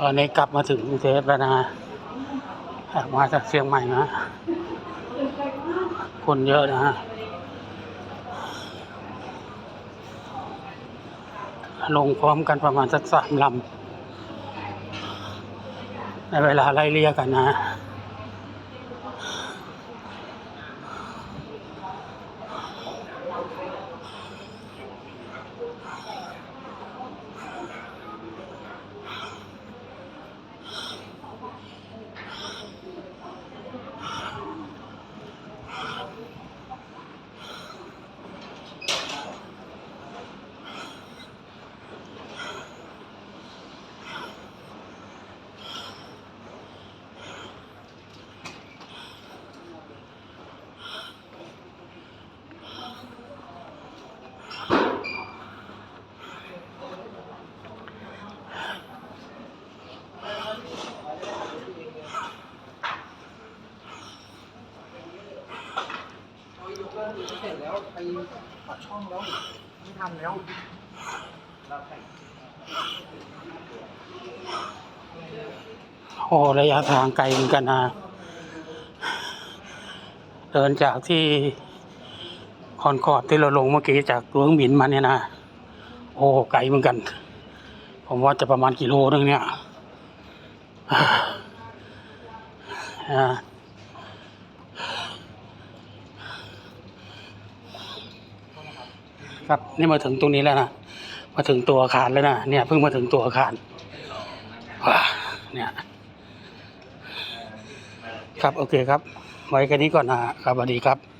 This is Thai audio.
ตอนนี้กลับมาถึงกรุงเทพแล้วนะมาจากเชียงใหม่นะ คนเยอะนะฮะลงพร้อมกันประมาณสักสามลำในเวลาไล่เลี่ยกันนะ เสร็จแล้วไปปัดช่องแล้วไม่ทันแล้วโอ้ระยะทางไกลเหมือนกันนะ เดินจากที่คอนคอร์ดที่เราลงเมื่อกี้จากตัวเครื่องบินมาเนี่ยนะ โอ้ไกลเหมือนกัน ผมว่าจะประมาณกิโลนึงเนี่ยอ่า ครับนี่มาถึงตรงนี้แล้วนะมาถึงตัวอาคารแล้วนะเนี่ยเพิ่งมาถึงตัวอาคารว้าเนี่ยครับโอเคครับ ไว้แค่นี้ก่อนนะครับสวัสดีครับ